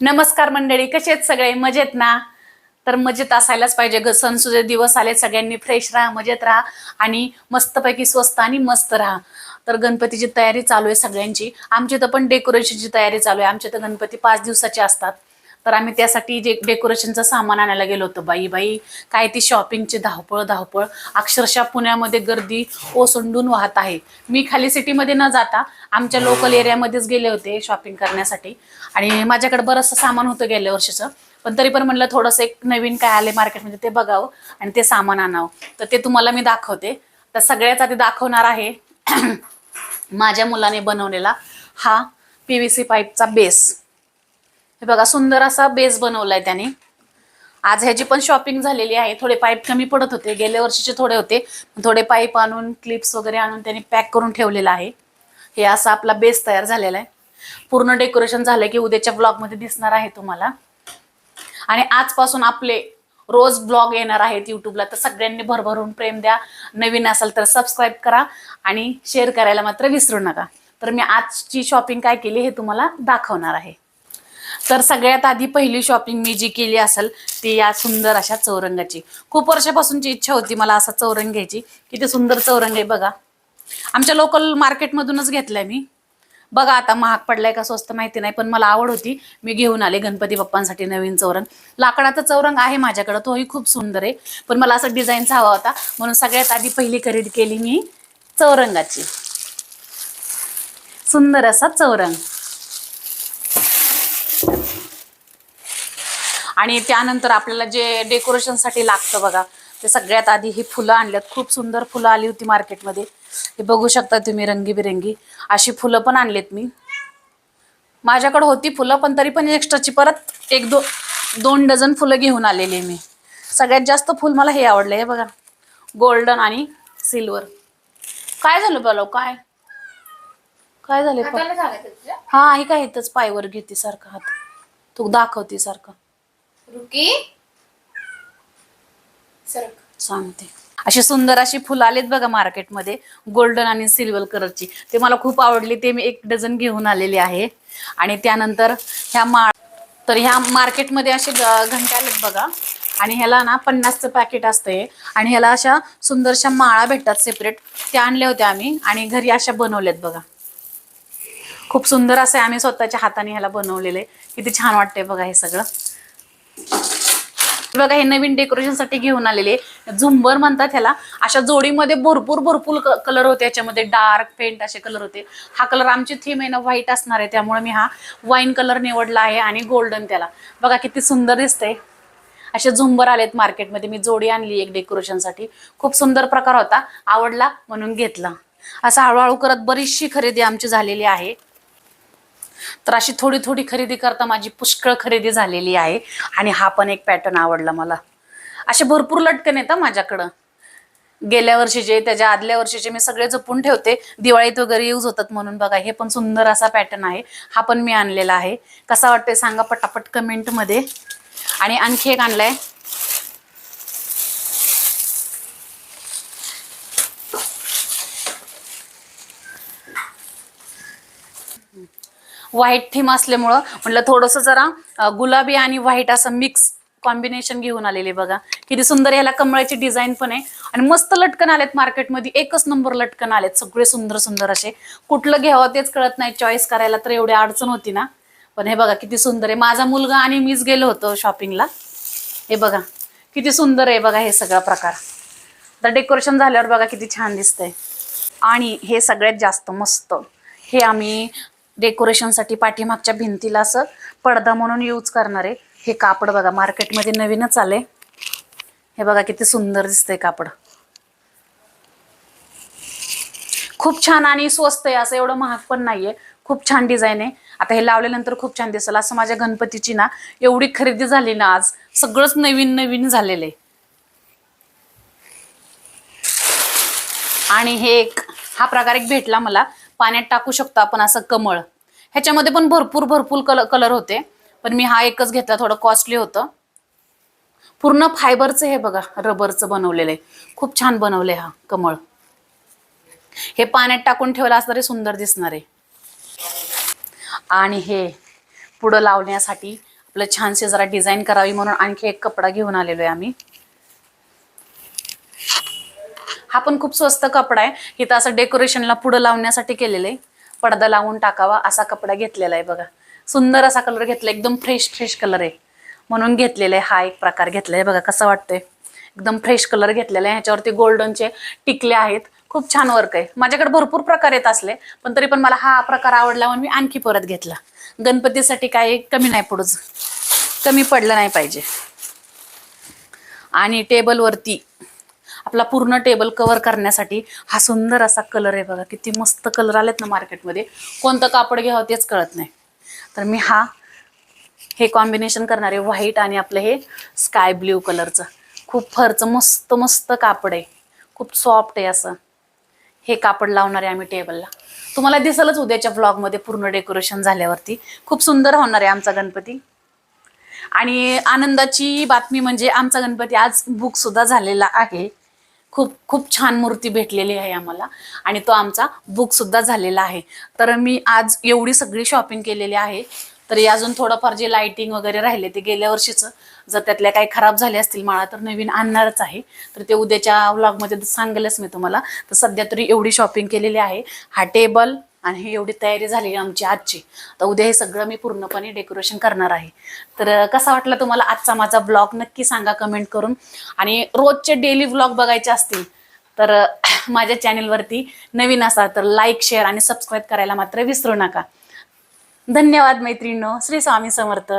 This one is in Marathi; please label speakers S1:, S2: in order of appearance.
S1: नमस्कार मंडळी कसे आहेत सगळे? मजेत ना? तर मजेत असायलाच पाहिजे ग. सणसुजे दिवस आले सगळ्यांनी फ्रेश राहा मजेत राहा आणि मस्तपैकी स्वस्त आणि मस्त राहा. तर गणपतीची तयारी चालू आहे सगळ्यांची. आमची तर पण डेकोरेशनची तयारी चालू आहे. आमचे तर गणपती पाच दिवसाचे असतात. तर आम्ही त्यासाठी जे डेकोरेशनचं सामान आणायला गेलो होतो बाई बाई काय ती शॉपिंगची धावपळ धावपळ. अक्षरशः पुण्यामध्ये गर्दी ओसंडून वाहत आहे. मी खाली सिटीमध्ये न जाता आमच्या लोकल एरियामध्येच गेले होते शॉपिंग करण्यासाठी. आणि माझ्याकडे बरंचसं सामान होतं गेल्या वर्षीचं. पण तरी पण म्हणलं थोडंसं एक नवीन काय आले मार्केटमध्ये ते बघावं आणि ते सामान आणावं. तर ते तुम्हाला मी दाखवते. तर सगळ्याच आधी दाखवणार आहे माझ्या मुलाने बनवलेला हा पी व्ही सी पाईपचा बेस हे बघा सुंदर असा बेस बनवलाय त्याने. आज ह्याची पण शॉपिंग झालेली आहे. थोडे पाईप कमी पडत होते. गेल्या वर्षीचे थोडे होते. थोडे पाईप आणून क्लिप्स वगैरे आणून त्यांनी पॅक करून ठेवलेलं आहे. हे असा आपला बेस तयार झालेला आहे. पूर्ण डेकोरेशन झालं की उद्याच्या ब्लॉगमध्ये दिसणार आहे तुम्हाला. आणि आजपासून आपले रोज ब्लॉग येणार आहेत यूट्यूबला तर सगळ्यांनी भरभरून प्रेम द्या. नवीन असाल तर सबस्क्राईब करा आणि शेअर करायला मात्र विसरू नका. तर मी आजची शॉपिंग काय केली हे तुम्हाला दाखवणार आहे. तर सगळ्यात आधी पहिली शॉपिंग मी जी केली असेल ती या सुंदर अशा चौरंगाची. खूप वर्षापासूनची इच्छा होती मला असा चौरंग घ्यायची किती सुंदर चौरंग आहे बघा. आमच्या लोकल मार्केटमधूनच घेतलाय मी. बघा आता महाग पडलाय का स्वस्त माहिती नाही पण मला आवड होती. मी घेऊन आले गणपती बाप्पांसाठी नवीन चौरंग. लाकडाचा चौरंग आहे माझ्याकडं तोही खूप सुंदर आहे. पण मला असं डिझाईनचा हवा होता म्हणून सगळ्यात आधी पहिली खरेदी केली मी चौरंगाची. सुंदर असा चौरंग. आणि त्यानंतर आपल्याला जे डेकोरेशनसाठी लागतं बघा ते सगळ्यात आधी ही फुलं आणल्यात. खूप सुंदर फुलं आली होती मार्केटमध्ये. हे बघू शकता तुम्ही रंगीबिरंगी. अशी फुलं पण आणलीत मी. माझ्याकडे होती फुलं पण तरी पण एक्स्ट्राची परत एक दो दोन डझन फुलं घेऊन आलेली मी. सगळ्यात जास्त फुल मला हे आवडलं हे बघा. गोल्डन आणि सिल्वर काय झालं बोलाव काय? काय झाले हा हे काय इथंच पायवर घेते सारखं हात. तू दाखवते सारखं.
S2: रुकी. सरक.
S1: सांगते. अशी सुंदर अशी फुलं आलेत बघा मार्केटमध्ये गोल्डन आणि सिल्वर कलरची. ते मला खूप आवडली ते मी एक डझन घेऊन आलेली आहे. आणि त्यानंतर ह्या माळ तर ह्या मार्केटमध्ये असे घंट्या घंटे आलेत बघा. आणि ह्याला ना पन्नासचं पॅकेट असतंय. आणि ह्याला अशा सुंदरशा माळा भेटतात सेपरेट त्या आणल्या होत्या आम्ही आणि घरी अशा बनवल्यात बघा. खूप सुंदर असे आम्ही स्वतःच्या हाताने ह्याला बनवलेले किती छान वाटतंय बघा हे सगळं. बघा हे नवीन डेकोरेशनसाठी घेऊन आलेले झुंबर म्हणतात ह्याला. अशा जोडीमध्ये भरपूर भरपूर कलर होते. याच्यामध्ये डार्क पेंट असे कलर होते. हा कलर आमची थीम आहे ना व्हाईट असणार आहे. त्यामुळे मी हा वाईन कलर निवडला आहे आणि गोल्डन त्याला. बघा किती सुंदर दिसतंय. असे झुंबर आलेत मार्केटमध्ये मी जोडी आणली एक डेकोरेशनसाठी खूप सुंदर प्रकार होता. आवडला म्हणून घेतला. असं हळूहळू करत बरीचशी खरेदी आमची झालेली आहे. तर अशी थोडी थोडी खरेदी करता माझी पुष्कळ खरेदी झालेली आहे. आणि हा पण एक पॅटर्न आवडला मला. असे भरपूर लटकन येतं माझ्याकडं. गेल्या वर्षीचे त्याच्या आदल्या वर्षीचे मी सगळे जपून ठेवते. दिवाळीत वगैरे यूज होतात म्हणून बघा हे पण सुंदर असा पॅटर्न आहे. हा पण मी आणलेला आहे. कसा वाटतंय सांगा पटापट कमेंटमध्ये आणि आणखी एक आणलाय. व्हाईट थीम असल्यामुळं म्हटलं थोडंसं जरा गुलाबी आणि व्हाईट असं मिक्स कॉम्बिनेशन घेऊन आलेले बघा. किती सुंदर याला कमळाची डिझाईन पण आहे. आणि मस्त लटकन आलेत मार्केटमध्ये एकच नंबर लटकन आलेत. सगळे सुंदर सुंदर असे. कुठलं घ्यावं तेच कळत नाही. चॉईस करायला तर एवढी अडचण होती ना. पण हे बघा किती सुंदर आहे. माझा मुलगा आणि मीच गेलो होतो शॉपिंगला हे बघा किती सुंदर आहे बघा हे सगळा प्रकार. तर डेकोरेशन झाल्यावर बघा किती छान दिसतंय. आणि हे सगळ्यात जास्त मस्त. हे आम्ही डेकोरेशनसाठी पाठीमागच्या भिंतीला असं पडदा म्हणून यूज करणार आहे. हे कापड बघा मार्केटमध्ये नवीनच आले हे बघा किती सुंदर दिसतंय कापड. खूप छान आणि स्वस्त आहे असं एवढं महाग पण नाहीये. खूप छान डिझाईन आहे. आता हे लावल्यानंतर खूप छान दिसेल. असं माझ्या गणपतीची ना एवढी खरेदी झाली ना आज सगळंच नवीन नवीन झालेलं आहे. आणि हे एक हा प्रकार एक भेटला मला. पाण्यात टाकू शकतो आपण असं कमळ. ह्याच्यामध्ये पण भरपूर भरपूर कलर कलर होते. पण मी हा एकच घेतला थोडं कॉस्टली होतं. पूर्ण फायबरचं हे बघा रबरचं बनवलेलं आहे. खूप छान बनवलंय हा कमळ. हे पाण्यात टाकून ठेवलं असं तरी सुंदर दिसणार आहे. आणि हे पुढं लावण्यासाठी आपलं छानशी जरा डिझाईन करावी म्हणून आणखी एक कपडा घेऊन आलेलो आहे आम्ही. हा पण खूप स्वस्त कपडा आहे. इथं असं डेकोरेशनला पुढं लावण्यासाठी केलेलं आहे. पडदा लावून टाकावा असा कपडा घेतलेला आहे बघा. सुंदर असा कलर घेतला एकदम फ्रेश फ्रेश कलर आहे. म्हणून घेतलेला आहे हा एक प्रकार घेतलाय बघा कसं वाटतंय. एकदम फ्रेश कलर घेतलेला आहे. ह्याच्यावरती गोल्डनचे टिकले आहेत. खूप छान वर्क आहे. माझ्याकडे भरपूर प्रकार येत असले पण तरी पण मला हा प्रकार आवडला म्हणून मी आणखी परत घेतला. गणपतीसाठी काय कमी नाही पुढंच. कमी पडलं नाही पाहिजे. आणि टेबलवरती आपला पूर्ण टेबल कवर करण्यासाठी हा सुंदर असा कलर आहे बघा किती मस्त कलर आलेत ना मार्केटमध्ये कोणतं कापड घ्यावं तेच कळत नाही. तर मी हा हे कॉम्बिनेशन करणारे व्हाईट आणि आपलं हे स्काय ब्ल्यू कलरचं खूप फरचं मस्त मस्त कापड आहे. खूप सॉफ्ट आहे असं. हे कापड लावणार आहे आम्ही टेबलला तुम्हाला दिसलच उद्याच्या ब्लॉगमध्ये पूर्ण डेकोरेशन झाल्यावरती. खूप सुंदर होणार आहे आमचा गणपती. आणि आनंदाची बातमी म्हणजे आमचा गणपती आज बुक सुद्धा झालेला आहे. खूप खूप छान मूर्ती भेटलेली आहे आम्हाला. आणि तो आमचा बुक सुद्धा झालेला आहे. तर मी आज एवढी सगळी शॉपिंग केलेली आहे. तरी अजून थोडंफार जे लाइटिंग वगैरे राहिले ते गेल्या वर्षीचं जर त्यातल्या काही खराब झाले असतील माळा तर नवीन आणणारच आहे. तर ते उद्याच्या व्लॉगमध्ये सांगेलच मी तुम्हाला. तर सध्या तरी एवढी शॉपिंग केलेली आहे. हा टेबल आणि ही एवढी तयारी झाली आमची आजची. तर उद्या हे सगळं मी पूर्णपणे डेकोरेशन करणार आहे. तर कसा वाटला तुम्हाला आजचा माझा ब्लॉग नक्की सांगा कमेंट करून. आणि रोजचे डेली ब्लॉग बघायचे असतील तर माझ्या चॅनेलवरती नवीन असा तर लाईक शेअर आणि सबस्क्राईब करायला मात्र विसरू नका. धन्यवाद मैत्रिणींनो. श्री स्वामी समर्थ.